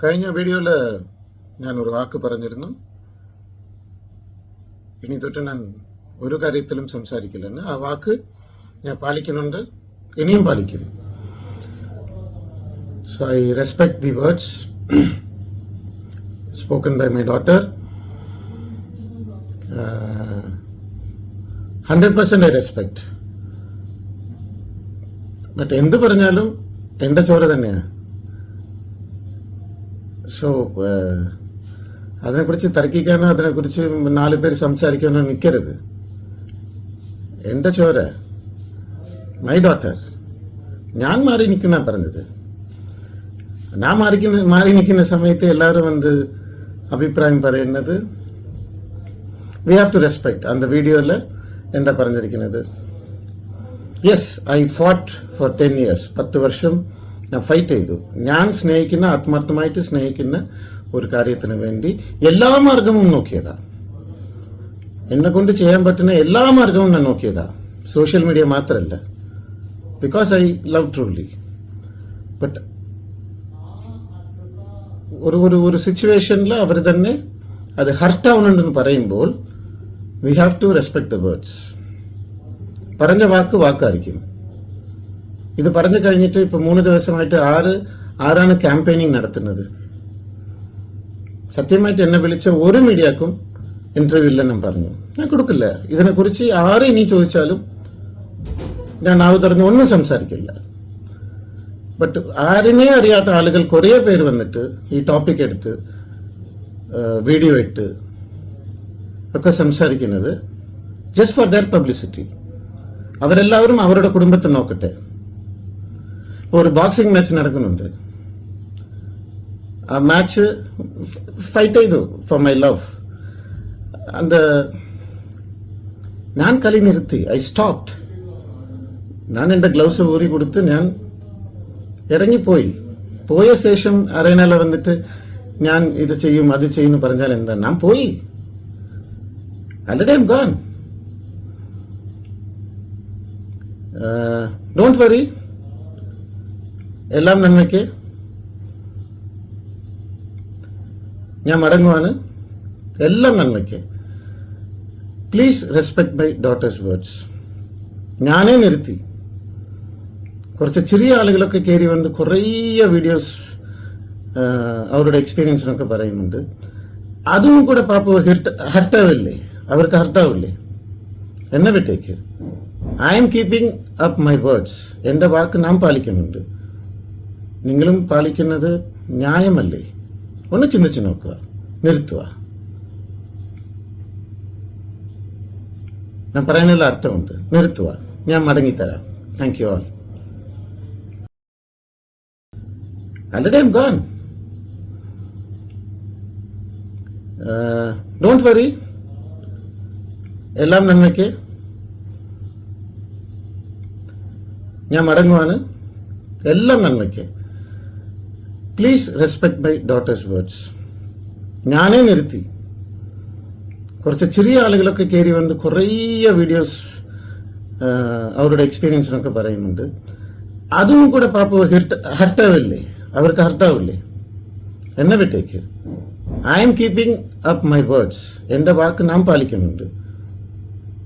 കഴിഞ്ഞ വീഡിയോയിൽ ഞാൻ ഒരു വാക്ക് പറഞ്ഞിരുന്നു. ഇനി തൊട്ട് ഞാൻ ഒരു കാര്യത്തിലും സംസാരിക്കില്ലെന്ന്. ആ വാക്ക് ഞാൻ പാലിക്കുന്നുണ്ട്. ഇനിയും പാലിക്കും. So I respect the words spoken by my daughter hundred percent I respect എന്ത് പറഞ്ഞാലും എന്റെ ചോര തന്നെയാണ് സോ അതിനെക്കുറിച്ച് തർക്കിക്കാനോ അതിനെക്കുറിച്ച് നാല് പേര് സംസാരിക്കാനോ നിൽക്കരുത് എൻ്റെ ചോര മൈ ഡോട്ടർ ഞാൻ മാറി നിൽക്കുന്ന പറഞ്ഞത് ഞാൻ മാറിക്കുന്ന മാറി നിൽക്കുന്ന സമയത്ത് എല്ലാവരും വന്ന് അഭിപ്രായം പറയുന്നത് വി ഹാവ് ടു റെസ്പെക്ട് അന്ത വീഡിയോയിൽ എന്താ പറഞ്ഞിരിക്കുന്നത് yes I fought for ten years പത്ത് വർഷം ഫൈറ്റ് ചെയ്തു. ഞാൻ സ്നേഹിക്കുന്ന ആത്മാർത്ഥമായിട്ട് സ്നേഹിക്കുന്ന ഒരു കാര്യത്തിന് വേണ്ടി എല്ലാ മാർഗവും നോക്കിയതാ. എന്നെ കൊണ്ട് ചെയ്യാൻ പറ്റുന്ന എല്ലാ മാർഗവും ഞാൻ നോക്കിയതാ. സോഷ്യൽ മീഡിയ മാത്രമല്ല because I love truly but ഒരു ഒരു ഒരു സിറ്റുവേഷനിൽ അവർ തന്നെ അത് ഹർട്ട് ആവുന്നുണ്ടെന്ന് പറയുമ്പോൾ we have to respect the words പറഞ്ഞ വാക്ക് വാക്കായിരിക്കും. ഇത് പറഞ്ഞു കഴിഞ്ഞിട്ട് ഇപ്പൊ മൂന്ന് ദിവസമായിട്ട് ആറ് ആരാണ് ക്യാമ്പയിനിങ് നടത്തുന്നത്. സത്യമായിട്ട് എന്നെ വിളിച്ച ഒരു മീഡിയക്കും ഇന്റർവ്യൂ ഇല്ലെന്നും പറഞ്ഞു. ഞാൻ കൊടുക്കില്ല. ഇതിനെക്കുറിച്ച് ആറ് ഇനി ചോദിച്ചാലും ഞാൻ നാവ് തുറന്ന് ഒന്നും സംസാരിക്കില്ല. ബട്ട് ആരിനെ അറിയാത്ത ആളുകൾ കുറേ പേര് വന്നിട്ട് ഈ ടോപ്പിക് എടുത്ത് വീഡിയോ ഇട്ട് ഒക്കെ സംസാരിക്കുന്നത് ജസ്റ്റ് ഫോർ ദർ പബ്ലിസിറ്റി അവരെല്ലാവരും അവരുടെ കുടുംബത്തെ നോക്കട്ടെ. ഇപ്പോൾ ഒരു ബോക്സിംഗ് മാച്ച് നടക്കുന്നുണ്ട് ആ മാച്ച് ഫൈറ്റ് ചെയ്തു ഫോർ മൈ ലവ് அந்த ഞാൻ കളി നിർത്തി ഐ സ്റ്റോപ്ഡ് ഞാൻ എൻ്റെ ഗ്ലൗസ് ഊരി കൊടുത്ത് ഞാൻ ഇറങ്ങിപ്പോയി പോയ ശേഷം അറേനയിൽ വന്നിട്ട് ഞാൻ ഇത് ചെയ്യും അത് ചെയ്യും എന്ന് പറഞ്ഞാൽ എന്താ ഞാൻ പോയി already I'm gone don't worry എല്ലാം നന്മയ്ക്ക് ഞാൻ മടങ്ങുവാണ്. എല്ലാം നന്മയ്ക്ക്. Please respect my daughter's words ഞാനേ നിർത്തി. കുറച്ച് ചെറിയ ആളുകളൊക്കെ കയറി വന്ന് കുറേ വീഡിയോസ് അവരുടെ എക്സ്പീരിയൻസിനൊക്കെ പറയുന്നുണ്ട്. അതും കൂടെ പാപ്പ ഹെർട്ട് ഹർട്ടാവില്ലേ? അവർക്ക് ഹർട്ടാവില്ലേ? എന്നെ വിട്ടേക്ക്. I am keeping up my words എന്റെ വാക്ക് നാം പാലിക്കുന്നുണ്ട്. നിങ്ങളും പാലിക്കുന്നത് ന്യായമല്ലേ? ഒന്ന് ചിന്തിച്ചു നോക്കുക. നിർത്തുക. ഞാൻ പറയാനുള്ള അർത്ഥമുണ്ട്. നിർത്തുക. ഞാൻ മടങ്ങിത്തരാം. Thank you all already I'm gone don't worry എല്ലാം നന്മയ്ക്ക്. ഞാൻ മടങ്ങുവാണ്. എല്ലാം നന്മയ്ക്ക്. Please respect my daughter's words ഞാനേ നിർത്തി. കുറച്ച് ചെറിയ ആളുകളൊക്കെ കയറി വന്ന് കുറേ വീഡിയോസ് അവരുടെ എക്സ്പീരിയൻസിനൊക്കെ പറയുന്നുണ്ട്. അതും കൂടെ പാപ്പ ഹെർട്ട് ഹർട്ടാവില്ലേ? അവർക്ക് ഹർട്ടാവില്ലേ? എന്നെ വിട്ടേക്ക്. I am keeping up my words എന്റെ വാക്ക് നാം പാലിക്കുന്നുണ്ട്.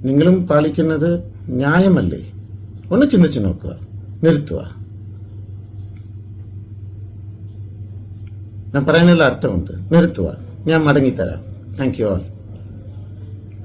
നിങ്ങളും പാലിക്കുന്നത് ന്യായമല്ലേ? ഒന്ന് ചിന്തിച്ചു നോക്കുക. നിർത്തുക. ഞാൻ പറയുന്നതിൽ അർത്ഥമുണ്ട്. നിർത്തുക. ഞാൻ മടങ്ങിത്തരാം. Thank you all